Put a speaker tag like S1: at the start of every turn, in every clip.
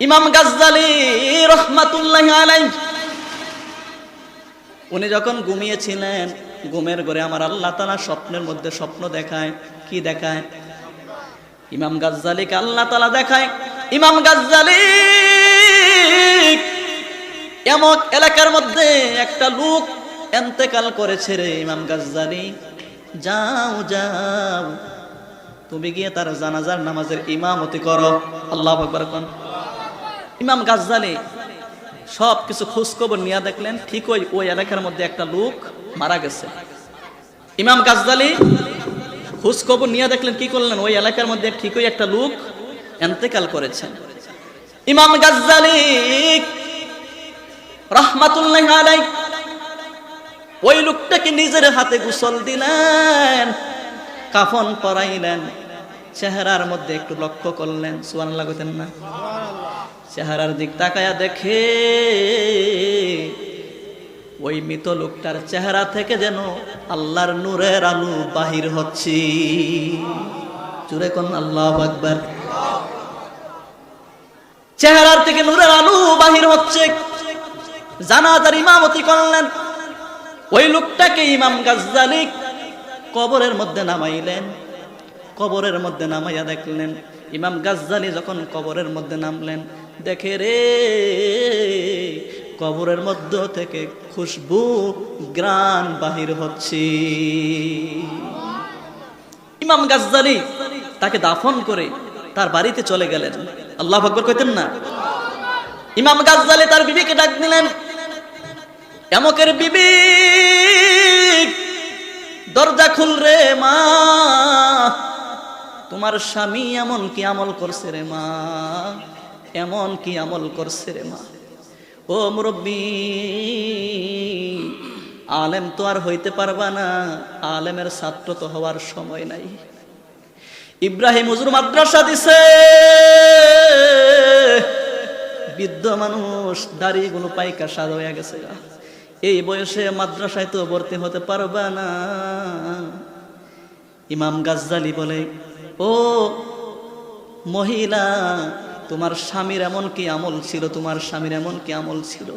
S1: ইমাম গাজ্জালি রহমাতুল্লাহ আলাই উনি যখন ঘুমিয়েছিলেন, ঘুমের ঘরে আমার আল্লাহ তালা স্বপ্নের মধ্যে স্বপ্ন দেখায়। কি দেখায়? ইমাম গাজ্জালিকে আল্লাহ তালা দেখায়। ইমাম গাজ্জালি এমন এলাকার মধ্যে একটা লোক এন্তেকাল করেছে রে ইমাম গাজ্জালি। যাও যাও। তুমি গিয়ে তার জানাজার নামাজের ইমামতি করো। আল্লাহ আকবার কোন। ইমাম গাজ্জালি সব কিছু খোঁজ খবর নিয়ে দেখলেন, ঠিক ওই ওই এলাকার মধ্যে একটা লোক মারা গেছে। ইমাম গাজ্জালি খোঁজ খবর নিয়ে দেখলেন, কি করলেন? ওই এলাকার মধ্যে ঠিকই একটা লোক এন্তেকাল করেছেন ইমাম গাজ্জালি রহমাতুল্লাহ আলাই ওই লোকটাকে নিজের হাতে গোসল দিলেন, কাফন পরাইলেন, চেহারার মধ্যে একটু লক্ষ্য করলেন সুয়ান লাগতেন না। চেহারার দিক তাকায়া দেখে ওই মৃত লোকটার চেহারা থেকে যেন আল্লাহর নূরের আলু বাহির হচ্ছে। চুরে কোন আল্লাহ আকবার। চেহারার থেকে নূরের আলু বাহির হচ্ছে। জানাজার ইমামতি করলেন। ওই লোকটাকে ইমাম গাজ্জালি কবরের মধ্যে নামাইলেন। কবরের মধ্যে নামাইয়া দেখলেন, ইমাম গাজ্জালি যখন কবরের মধ্যে নামলেন দেখে রে, কবরের মধ্য থেকে খুশবু গ্রান বাহির হচ্ছে। ইমাম গাজ্জালি তাকে দাফন করে তার বাড়িতে চলে গেলেন। আল্লাহ আকবর কইতেন না? ইমাম গাজ্জালি তার বিবিকে ডাক দিলেন, এমকের বিবি, দরজা খুল রে মা, তোমার স্বামী এমন কি আমল করছে রে মা? এমন কি আমল করছে রে মা? ও মুরব্বী, আলেম তো আর হইতে পারবা না, আলেমের ছাত্র তো হওয়ার সময় নাই। ইব্রাহিম হুজুর মাদ্রাসা দিছে। বৃদ্ধ মানুষ দাড়িগুলো পাইকা সাদ হয়ে গেছে এই বয়সে মাদ্রাসায় তো ভর্তি হতে পারবা না। ইমাম গাজ্জালি বলে, ও মহিলা তোমার স্বামীর এমন কি আমল ছিল? তোমার স্বামীর এমন কি আমল ছিল?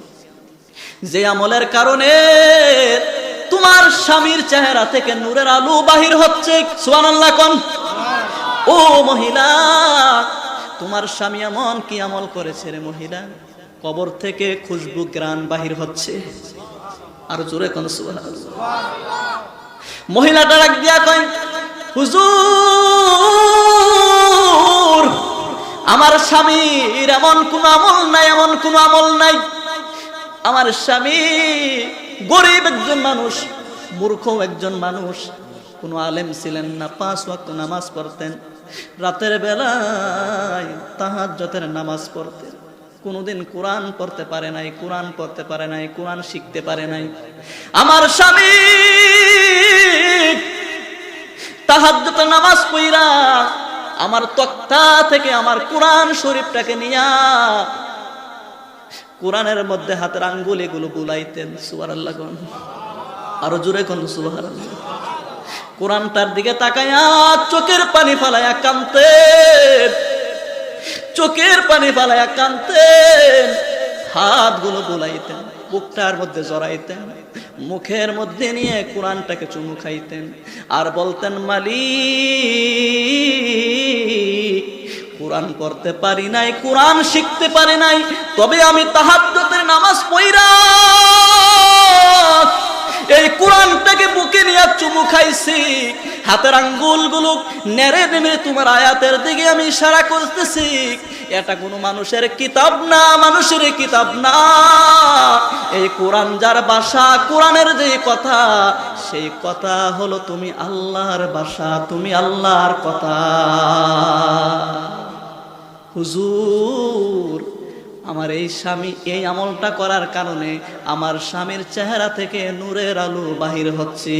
S1: যে আমলের কারণে তোমার স্বামীর চেহারা থেকে নূরের আলু বাহির হচ্ছে। কোন? ও মহিলা, তোমার স্বামী এমন কি আমল করেছে রে মহিলা? কবর থেকে খুশবু গ্রান বাহির হচ্ছে। আর জোরে কোন মহিলাটা ডাক দিয়া কয়, হুজুর আমার স্বামীর এমন কোন আমল নাই, এমন কোন আমল নাই। আমার স্বামী গরিব একজন মানুষ, মূর্খ একজন মানুষ। কোনো আলেম ছিলেন না, পাঁচ ওয়াক্ত নামাজ পড়তেন। রাতের বেলায় তাহাজ্জতের নামাজ পড়তেন। কোনোদিন কোরআন পড়তে পারে নাই, কোরআন পড়তে পারে নাই, কোরআন শিখতে পারে নাই। আমার স্বামী তাহাজ্জতের নামাজ পইরা আমার তক্তা থেকে আমার কোরআন শরীফটাকে নিয়া কোরআনের মধ্যে হাতের আঙ্গুল এগুলো বুলাইতেন সুবার আল্লাহ কোন। আরও জোরে কোন সুবাহার কোরআনটার দিকে তাকায়া চোখের পানি ফালায়া কানতেন চোখের পানি ফালায়া কানতেন হাতগুলো বুলাইতেন। বুকটার মধ্যে জড়াইতেন, মুখের মধ্যে নিয়ে কোরআনটাকে চুমু খাইতেন আর বলতেন, মালিক, কোরআন পড়তে পারি নাই, কোরআন শিখতে পারি নাই, তবে আমি তাহাজ্জুদের নামাজ পড়া। এই কোরআনটাকে বুকে নিয়ে চুমু খাইছি। হাতের আঙ্গুলগুলো নেড়ে নেমে তোমার আয়াতের দিকে আমি ইশারা করতেছি। এটা কোনো মানুষের কিতাব না, মানুষের কিতাব না। এই কোরআন যার বাসা কোরআনের যে কথা, সেই কথা হলো তুমি আল্লাহর বাসা তুমি আল্লাহর কথা। হুজুর, আমার এই স্বামী এই আমলটা করার কারণে আমার স্বামীর চেহারা থেকে নূরের আলো বাহির হচ্ছে।